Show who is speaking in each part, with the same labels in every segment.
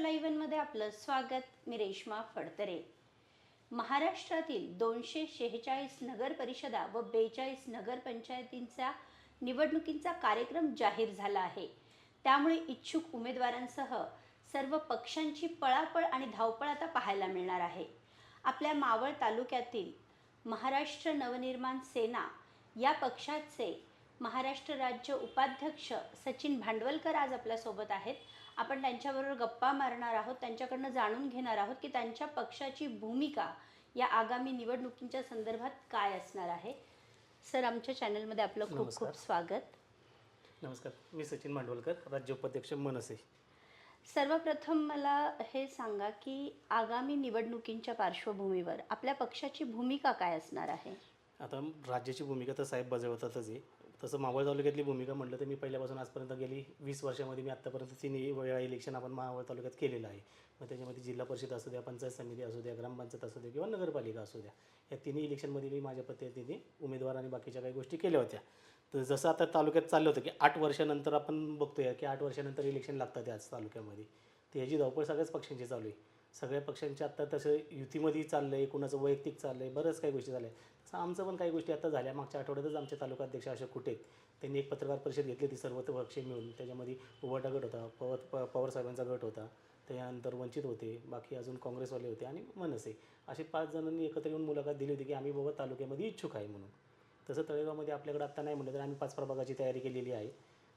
Speaker 1: लाईव्हमध्ये आपलं स्वागत मी रेश्मा फडतरे. महाराष्ट्रातील दोनशे शेहेचाळीस नगर परिषदा व बेचाळीस नगरपंचायतींचा निवडणुकींचा कार्यक्रम जाहीर झाला आहे. त्यामुळे इच्छुक उमेदवारांसह सर्व पक्षांची पळापळ आणि धावपळ आता पाहायला मिळणार आहे. आपल्या मावळ तालुक्यातील महाराष्ट्र नवनिर्माण सेना या पक्षाचे महाराष्ट्र राज्य उपाध्यक्ष सचिन भांडवलकर आज आपल्यासोबत आहेत. आपण त्यांच्याबरोबर गप्पा मारणार आहोत त्यांच्याकडनं जाणून घेणार आहोत की त्यांच्या पक्षाची भूमिका या आगामी निवडणुकींच्या संदर्भात काय असणार आहे. सर आमच्या चॅनलमध्ये आपलं खूप. खूप स्वागत.
Speaker 2: नमस्कार. मी सचिन मांडवलकर राज्य उपाध्यक्ष मनसे.
Speaker 1: सर्वप्रथम मला हे सांगा की आगामी निवडणुकींच्या पार्श्वभूमीवर आपल्या पक्षाची भूमिका काय असणार आहे?
Speaker 2: आता राज्याची भूमिका तर साहेब बजावतातच आहे. तसं मावळ तालुक्यातली भूमिका म्हटलं तर मी पहिल्यापासून आजपर्यंत गेली. वीस वर्षामध्ये मी आत्तापर्यंत तिन्ही वेळा इलेक्शन आपण मावळ तालुक्यात केलेलं आहे. मग त्याच्यामध्ये जिल्हा परिषद असू द्या पंचायत समिती असू द्या ग्रामपंचायत असू द्या किंवा नगरपालिका असू द्या या तिन्ही इलेक्शनमध्ये मी माझ्या पद्धतीने उमेदवार आणि बाकीच्या काही गोष्टी केल्या होत्या. तर जसं आता तालुक्यात चाललं होतं की आठ वर्षानंतर आपण बघतोय की आठ वर्षानंतर इलेक्शन लागतात आज तालुक्यामध्ये. तर याची धावपळ सगळ्याच पक्षांची चालू आहे. सगळ्या पक्षांच्या आत्ता तसं युतीमध्येही चाललं आहे कुणाचं वैयक्तिक चाललं आहे बऱ्याच काही गोष्टी झाल्या. आमचं पण काही गोष्टी आता झाल्या. मागच्या आठवड्यातच आमचे तालुकाध्यक्ष अशोक कुटे त्यांनी एक पत्रकार परिषद घेतली होती सर्व पक्ष मिळून. त्याच्यामध्ये उभाटा गट होता पवार प पवार साहेबांचा गट होता. त्याच्यानंतर वंचित होते बाकी अजून काँग्रेसवाले होते आणि मनसे. असे पाच जणांनी एकत्र येऊन मुलाखत दिली होती की आम्ही बाबा तालुक्यामध्ये इच्छुक आहे म्हणून. तसं तळेगावमध्ये आपल्याकडे आत्ता नाही म्हटलं तर आम्ही पाच प्रभागाची तयारी केलेली आहे.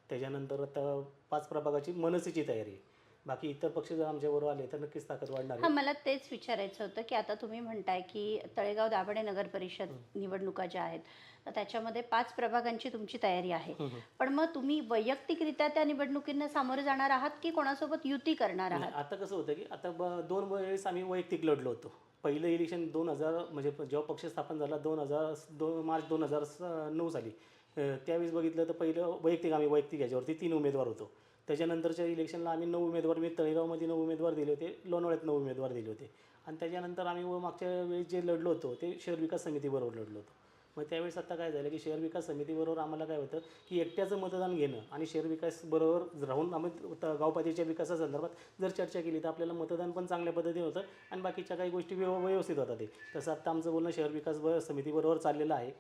Speaker 2: त्याच्यानंतर आता पाच प्रभागाची मनसेची तयारी आहे. बाकी इतर पक्ष जर आमच्याबरोबर आले तर नक्कीच ताकद वाढणार
Speaker 1: हा
Speaker 2: आहे
Speaker 1: मला तेच विचारायचं होतं की आता तुम्ही म्हणताय की तळेगाव दाभाडे नगर परिषद निवडणुका ज्या आहेत तर त्याच्यामध्ये पाच प्रभागांची तुमची तयारी आहे.
Speaker 2: हम्म.
Speaker 1: पण मग तुम्ही वैयक्तिकरित्या त्या निवडणुकींना सामोरे जाणार आहात की कोणासोबत युती करणार
Speaker 2: नाही,
Speaker 1: आहात?
Speaker 2: आता कसं होतं की आता ब दोन वेळेस आम्ही वैयक्तिक लढलो होतो. पहिलं इलेक्शन दोन हजार म्हणजे जेव्हा पक्ष स्थापन झाला दोन हजार दोन मार्च दोन हजार नऊ साली. अं, त्यावेळेस बघितलं तर पहिलं वैयक्तिक आम्ही वैयक्तिक याच्यावरती तीन उमेदवार होतो. त्याच्यानंतरच्या इलेक्शनला आम्ही नऊ उमेदवार मी तळेगावमध्ये नऊ उमेदवार दिले होते लोणावळ्यात नऊ उमेदवार दिले होते. आणि त्याच्यानंतर आम्ही व मागच्या वेळेस जे लढलो होतो ते शहर विकास समितीबरोबर लढलो होतो. मग त्यावेळेस आता काय झालं की शहर विकास समितीबरोबर आम्हाला काय होतं की एकट्याचं मतदान घेणं आणि शहर विकास बरोबर राहून आम्ही त- गावपातळीच्या विकासासंदर्भात जर चर्चा केली तर आपल्याला मतदान पण चांगल्या पद्धतीने होतं आणि बाकीच्या काही गोष्टी व्यव व्यवस्थित होतात ते. तसं आत्ता आमचं बोलणं शहर विकास ब समितीबरोबर चाललेलं आहे.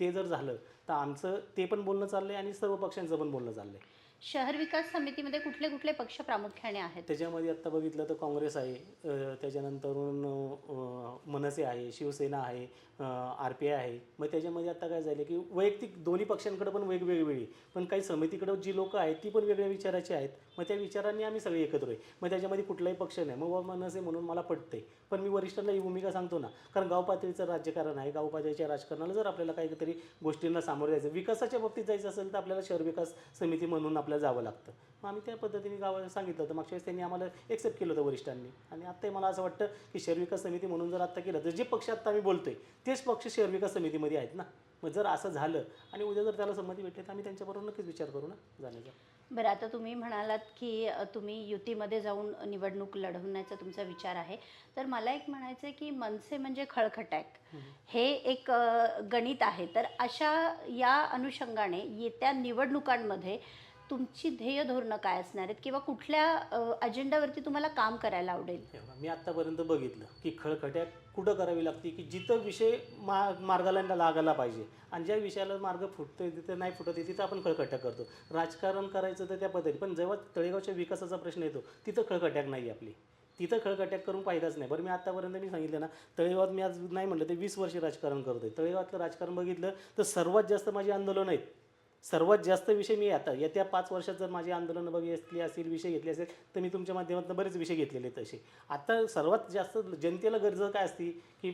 Speaker 2: ते जर झालं तर आमचं ते पण बोलणं चाललं आहे आणि सर्व पक्षांचं पण बोलणं चाललं आहे
Speaker 1: शहर विकास समितीमध्ये कुठले कुठले पक्ष प्रामुख्याने आहेत?
Speaker 2: त्याच्यामध्ये आत्ता बघितलं तर काँग्रेस आहे त्याच्यानंतर त्याच्यानंतरून मनसे आहे शिवसेना आहे आर पी आय आहे. मग त्याच्यामध्ये आत्ता काय झालं की वैयक्तिक दोन्ही पक्षांकडे पण वेगवेगळी पण काही समितीकडं जी लोकं आहेत ती पण वेगळ्या विचाराची आहेत. मग त्या विचारांनी आम्ही सगळे एकत्र आहे मग त्याच्यामध्ये कुठलाही पक्ष नाही. मग व मनसे म्हणून मला पटते पण मी वरिष्ठांना ही भूमिका सांगतो ना कारण गाव पातळीचं राजकारण आहे. गाव पातळीच्या राजकारणाला जर आपल्याला काहीतरी गोष्टींना सामोरं जायचं विकासाच्या बाबतीत जायचं असेल तर आपल्याला शहर विकास समिती म्हणून आपल्याला जावं लागतं. मग आम्ही त्या पद्धतीने गावाला सांगितलं होतं. मागच्या वेळेस त्यांनी आम्हाला एक्सेप्ट केलं होतं वरिष्ठांनी. आणि आत्ताही मला असं वाटतं की शहर विकास समिती म्हणून जर आत्ता केलं तर जे पक्ष आत्ता आम्ही बोलतोय तेच पक्ष शहर विकास समितीमध्ये आहेत ना. मग जर असं झालं आणि उद्या जर त्याला संमती भेटली तर आम्ही त्यांच्याबरोबर नक्कीच विचार करू ना जाण्याचा.
Speaker 1: बरं आता तुम्ही म्हणालात की अ, तुम्ही युतीमध्ये जाऊन निवडणूक लढवण्याचा तुमचा विचार आहे. तर मला एक म्हणायचं आहे की मनसे म्हणजे खळखटॅक हे एक अ, गणित आहे. तर अशा या अनुषंगाने येत्या निवडणुकांमध्ये तुमची ध्येय धोरणं काय असणार आहेत? किंवा कुठल्या अजेंडावरती तुम्हाला काम करायला आवडेल?
Speaker 2: मी आत्तापर्यंत बघितलं की खळखट्या कुठं करावी लागते की जिथं विषय मा मार्गाला लागायला पाहिजे. आणि ज्या विषयाला मार्ग फुटतोय तिथं नाही फुटत आहे तिथं आपण खळखट्या करतो. राजकारण करायचं तर त्या पद्धती पण जेव्हा तळेगावच्या विकासाचा प्रश्न येतो तिथं खळखट्याक नाही आपली. तिथं खळखट्याक करून फायदाच नाही. बरं मी आत्तापर्यंत मी सांगितलं ना तळेगावात मी आज नाही म्हटलं ते वीस वर्ष राजकारण करतोय. तळेगावातलं राजकारण बघितलं तर सर्वात जास्त माझी आंदोलन आहेत सर्वात जास्त विषय मी आता येत्या पाच वर्षात जर माझी आंदोलनं असली असतील विषय घेतले असेल तर मी तुमच्या माध्यमातून बरेच विषय घेतलेले तसे. आता सर्वात जास्त जनतेला गरज काय असते? की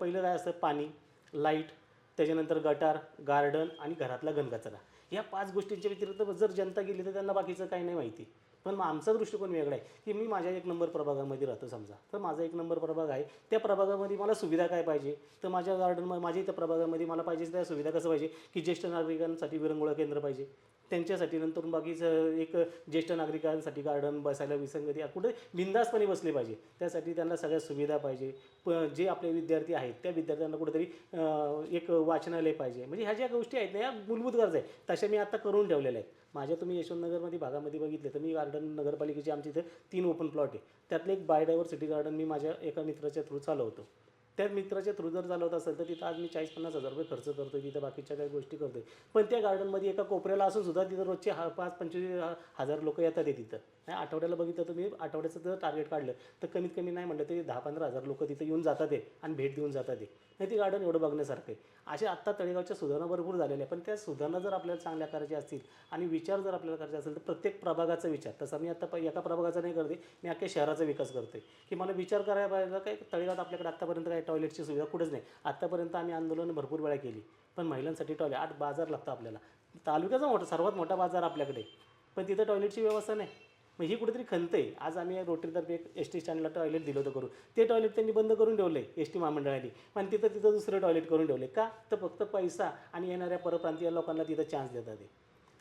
Speaker 2: पहिलं काय असतं? पाणी लाइट त्याच्यानंतर गटार गार्डन आणि घरातला घनकचरा या पाच गोष्टींच्या व्यतिरिक्त जर जनता गेली तर त्यांना बाकीचं काही नाही माहिती. पण मग आमचा दृष्टिकोन वेगळा आहे. की मी माझ्या एक नंबर प्रभागामध्ये राहतो समजा. तर माझा एक नंबर प्रभाग आहे. त्या प्रभागामध्ये मला सुविधा काय पाहिजे? तर माझ्या गार्डन माझ्या त्या प्रभागामध्ये मला पाहिजे त्या सुविधा कसं पाहिजे? की ज्येष्ठ नागरिकांसाठी विरंगुळा केंद्र पाहिजे. त्यांच्यासाठी नंतर बाकीचं एक ज्येष्ठ नागरिकांसाठी गार्डन बसायला विसंगती कुठे बिंदासपणे बसले पाहिजे. त्यासाठी त्यांना सगळ्या सुविधा पाहिजे. प जे आपले विद्यार्थी आहेत त्या विद्यार्थ्यांना कुठेतरी एक वाचनालय पाहिजे. म्हणजे ह्या ज्या गोष्टी आहेत ना या मूलभूत गरजा आहेत. तशा मी आता करून ठेवलेल्या आहेत. माझ्या तुम्ही यशवंतनगरमध्ये भागामध्ये बघितले तर मी गार्डन नगरपालिकेचे आमच्या इथे तीन ओपन प्लॉट आहे. त्यातलं एक बायोडायव्हर्सिटी गार्डन मी माझ्या एका मित्राच्या थ्रू चालवतो. त्या मित्राच्या थ्रू जर चालवत असेल तर तिथं आज मी चाळीस पन्नास हजार रुपये खर्च करतो तिथं बाकीच्या काही गोष्टी करतोय. पण त्या गार्डनमध्ये एका कोपऱ्याला असून सुद्धा तिथं रोजचे हा पाच पंचवीस हजार लोक येतात आहे तिथं. नाही आठवड्याला बघितलं तुम्ही आठवड्याचं जर टार्गेट काढलं तर कमीत कमी नाही म्हटलं तरी दहा पंधरा हजार लोक तिथं येऊन जातात आहे आणि भेट देऊन जातात आहे नाही ती गार्डन एवढं बघण्यासारखं आहे. अशा आत्ता तळेगावच्या सुधारणा भरपूर झालेल्या आहे पण त्या सुधारणा जर आपल्याला चांगल्या करायच्या असतील आणि विचार जर आपल्याला करायचा असेल तर प्रत्येक प्रभागाचा विचार. तसा मी आता प- एका प्रभागाचा नाही करते मी अख्ख्या शहराचा विकास करते की मला विचार करायला पाहिजे काय तळेगावात आपल्याकडे आत्तापर्यंत काय टॉयलेटची सुविधा कुठेच नाही. आत्तापर्यंत आम्ही आंदोलन भरपूर वेळा केली पण महिलांसाठी टॉयलेट आठ बाजार लागतो आपल्याला. तालुक्याचा मोठा सर्वात मोठा बाजार आपल्याकडे पण तिथं टॉयलेटची व्यवस्था नाही. म्हणजे मग ही कुठेतरी खंत आहे आज आम्ही रोटरीतर्फे एक एस टी स्टँडला टॉयलेट दिलं होतं करून. ते टॉयलेट त्यांनी बंद करून ठेवलं आहे एस टी महामंडळाने. पण तिथं तिथं दुसरं टॉयलेट करून ठेवले का? तर फक्त पैसा आणि येणाऱ्या परप्रांतीय लोकांना तिथं चान्स देतात ते.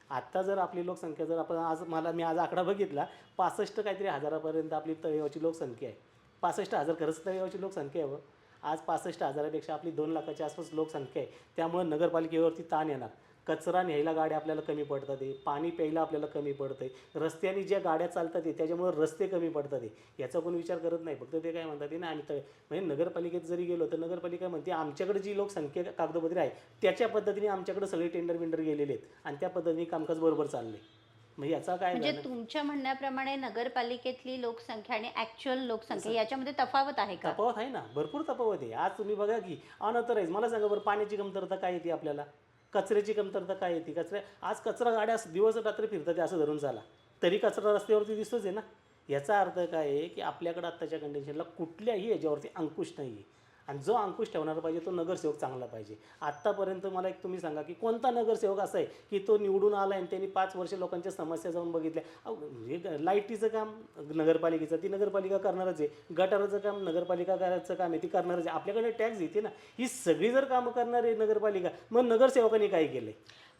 Speaker 2: आत्ता जर आपली लोकसंख्या जर आपण आज मला मी आज आकडा बघितला पासष्ट काहीतरी हजारापर्यंत आपली तळेगावची लोकसंख्या आहे. पासष्ट हजार खरंच तळेगावची लोकसंख्या आहे हो. आज पासष्ट हजारापेक्षा आपली दोन लाखाच्या आसपास लोकसंख्या आहे. त्यामुळे नगरपालिकेवरती ताण येणार. कचरा न्यायला गाड्या आपल्याला कमी पडतात आहे पाणी प्यायला आपल्याला कमी पडतं आहे रस्त्याने ज्या गाड्या चालतात आहे त्याच्यामुळे रस्ते कमी पडतात आहे. याचा कोण विचार करत नाही फक्त ते काय म्हणतात आहे ना आम्ही तर म्हणजे नगरपालिकेत जरी गेलो तर नगरपालिका म्हणते आमच्याकडे जी लोकसंख्या कागदपत्रे आहे त्याच्या पद्धतीने आमच्याकडे सगळे टेंडर बिंडर गेलेले आहेत आणि त्या पद्धतीने कामकाज बरोबर चालले म्हणजे याचा काय
Speaker 1: म्हणजे? तुमच्या म्हणण्याप्रमाणे नगरपालिकेतली लोकसंख्या आणि ऍक्च्युअल लोकसंख्या याच्यामध्ये तफावत आहे का?
Speaker 2: तफावत आहे ना भरपूर तफावत आहे. आज तुम्ही बघा की अनंतराईज मला सांगा बरं पाण्याची कमतरता काय येते आपल्याला? कचऱ्याची कमतरता काय येते? कचऱ्या आज कचरा गाड्या दिवस रात्री फिरतात असं धरून चाला तरी कचरा रस्त्यावरती दिसतोच आहे ना? याचा अर्थ काय आहे की आपल्याकडं आत्ताच्या कंडिशनला कुठल्याही याच्यावरती अंकुश नाही आहे आणि जो अंकुश ठेवणारा पाहिजे तो नगरसेवक चांगला पाहिजे. आत्तापर्यंत मला एक तुम्ही सांगा की कोणता नगरसेवक असा आहे की तो निवडून आला आणि त्यांनी पाच वर्ष लोकांच्या समस्या जाऊन बघितल्या? हे म्हणजे लाईटीचं काम नगरपालिकेचं ती नगरपालिका करणारच आहे. गटाराचं काम नगरपालिका करायचं काम आहे ती करणारच आहे. आपल्याकडे टॅक्स येते ना. ही सगळी जर कामं करणार आहे नगरपालिका मग नगरसेवकांनी काय केलं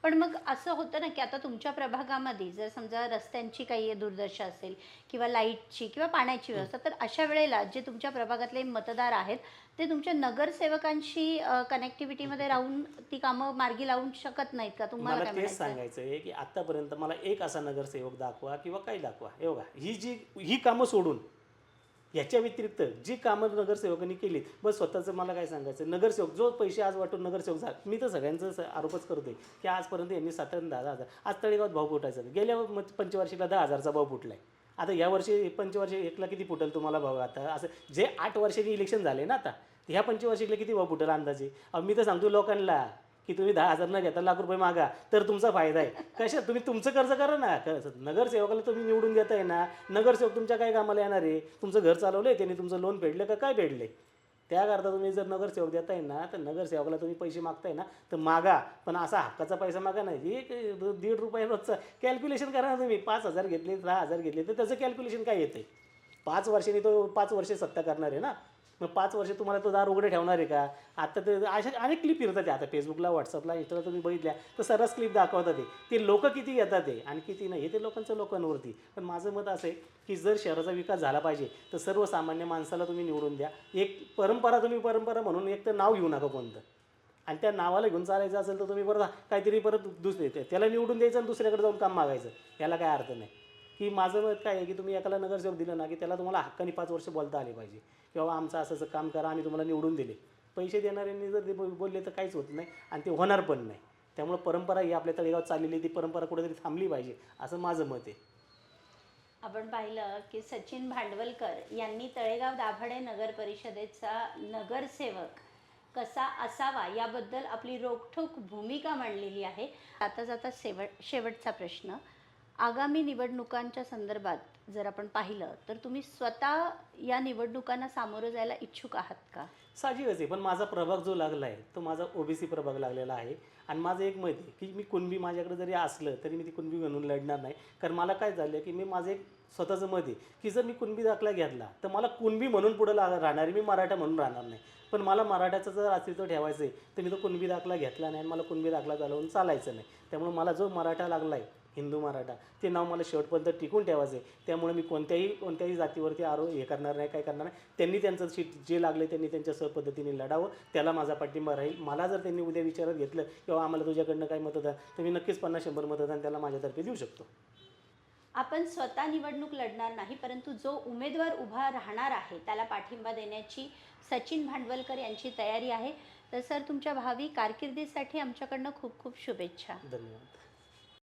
Speaker 1: पण मग असं होतं ना की आता तुमच्या प्रभागामध्ये जर समजा रस्त्यांची काही दुर्दशा असेल किंवा लाईटची किंवा पाण्याची व्यवस्था तर अशा वेळेला जे तुमच्या प्रभागातले मतदार आहेत ते तुमच्या नगरसेवकांशी कनेक्टिव्हिटीमध्ये राहून ती कामं मार्गी लावू शकत नाहीत का? तुम्हाला काय
Speaker 2: तेच सांगायचं आहे की आतापर्यंत मला एक असा नगरसेवक दाखवा किंवा काही दाखवा. हे बघा ही जी ही कामं सोडून याच्या व्यतिरिक्त जी कामं नगरसेवकांनी केलीत बस स्वतःचं मला काय सांगायचं? नगरसेवक जो पैसे आज वाटून नगरसेवक झाला मी तर सगळ्यांचं आरोपच आरोपच करतोय की आजपर्यंत यांनी साधारण दहा हजार आज तळेगावात भाव फुटायचा गेल्या पंचवार्षिकला दहा हजारचा भाव फुटला आहे आता या वर्षी पंचवार्षिक एकला किती फुटेल तुम्हाला भाव आता? असं जे आठ वर्षांनी इलेक्शन झाले ना आता ह्या पंचवार्षिकला किती भाव फुटेल अंदाजे? अहो, मी तर सांगतो लोकांना. की तुम्ही दहा हजार न घेता लाख रुपये मागा तर तुमचा फायदा आहे. कशा तुम्ही तुमचं कर्ज करा ना. क- नगरसेवकाला तुम्ही निवडून देताय ना नगरसेवक तुमच्या काय कामाला येणार आहे? तुमचं घर चालवलं आहे त्यांनी तुमचं लोन फेडलं का काय फेडलं त्याकरता तुम्ही जर नगरसेवक देताय ना तर नगरसेवकाला तुम्ही पैसे मागताय ना तर मागा. पण असा हक्काचा पैसा मागा नाही. एक दीड रुपये रोजचं कॅल्क्युलेशन करा ना तुम्ही. पाच हजार घेतले दहा हजार घेतले तर त्याचं कॅल्क्युलेशन काय येते पाच वर्षांनी तो पाच वर्षे सत्ता करणार आहे ना. मग पाच वर्ष तुम्हाला तो दार उघडे ठेवणार आहे का? आता ते अशा अनेक क्लिप फिरतात ते आता फेसबुकला व्हॉट्सअपला इंस्टाला तुम्ही बघितल्या तर सर्रास क्लिप दाखवतात ते. ते लोक किती येतात ते? आणि किती नाही? हे ते लोकांच्या लोकांवरती. पण माझं मत असं आहे की जर शहराचा विकास झाला पाहिजे तर सर्वसामान्य माणसाला तुम्ही निवडून द्या. एक परंपरा तुम्ही परंपरा म्हणून एक तर नाव घेऊ नका कोणतं. आणि त्या नावाला घेऊन चालायचं असेल तर तुम्ही परत काहीतरी परत दुसरे त्याला निवडून द्यायचं आणि दुसऱ्याकडे जाऊन काम मागायचं. याला काय अर्थ नाही. की माझं मत काय आहे की तुम्ही एकाला नगरसेवक दिलं ना की त्याला तुम्हाला हक्काने पाच वर्ष बोलता आले पाहिजे. किंवा आमचं असं असं काम करा आम्ही तुम्हाला निवडून दिले. पैसे देणाऱ्यांनी जर ते बोलले तर काहीच होत नाही आणि ते होणार पण नाही. त्यामुळे परंपरा ही आपल्या तळेगाव चाललेली ती परंपरा कुठेतरी थांबली पाहिजे असं माझं मत आहे.
Speaker 1: आपण पाहिलं की सचिन भांडवलकर यांनी तळेगाव दाभाडे नगर परिषदेचा नगरसेवक कसा असावा याबद्दल आपली रोखठोक भूमिका मांडलेली आहे. आता जाता शेवट शेवटचा प्रश्न. आगामी निवडणुकांच्या संदर्भात जर आपण पाहिलं तर तुम्ही स्वतः या निवडणुकांना सामोरं जायला इच्छुक आहात का?
Speaker 2: साहजिकच आहे पण माझा प्रभाग जो लागला आहे तो माझा ओबीसी प्रभाग लागलेला आहे. आणि माझं एक मत आहे की मी कुणबी माझ्याकडे जरी असलं तरी मी ती कुणबी म्हणून लढणार नाही. कारण मला काय झालं की मी माझं एक स्वतःचं मत आहे की जर मी कुणबी दाखला घेतला तर मला कुणबी म्हणून पुढं ला राहणार आहे, मी मराठा म्हणून राहणार नाही. पण मला मराठ्याचं जर अस्तित्व ठेवायचं आहे तर मी तो कुणबी दाखला घेतला नाही आणि मला कुणबी दाखला चालवून चालायचं नाही. त्यामुळे मला जो मराठा लागला आहे हिंदू मराठा. ते नाव मला शेवटपर्यंत टिकून ठेवायचं आहे त्यामुळे मी कोणत्याही कोणत्याही जातीवरती आरो हे करणार नाही काय करणार नाही. त्यांनी त्यांचं शीट जे लागले त्यांनी त्यांच्या स्व पद्धतीने लढावं. त्याला माझा पाठिंबा राहील. मला जर त्यांनी उद्या विचारात घेतलं किंवा आम्हाला तुझ्याकडनं काय मतदान तर मी नक्कीच पन्नास शंभर मतदान त्याला माझ्यातर्फे देऊ शकतो.
Speaker 1: आपण स्वतः निवडणूक लढणार नाही परंतु जो उमेदवार उभा राहणार आहे त्याला पाठिंबा देण्याची सचिन भांडवलकर यांची तयारी आहे. तर सर तुमच्या भावी कारकिर्दीसाठी आमच्याकडनं खूप खूप शुभेच्छा.
Speaker 2: धन्यवाद.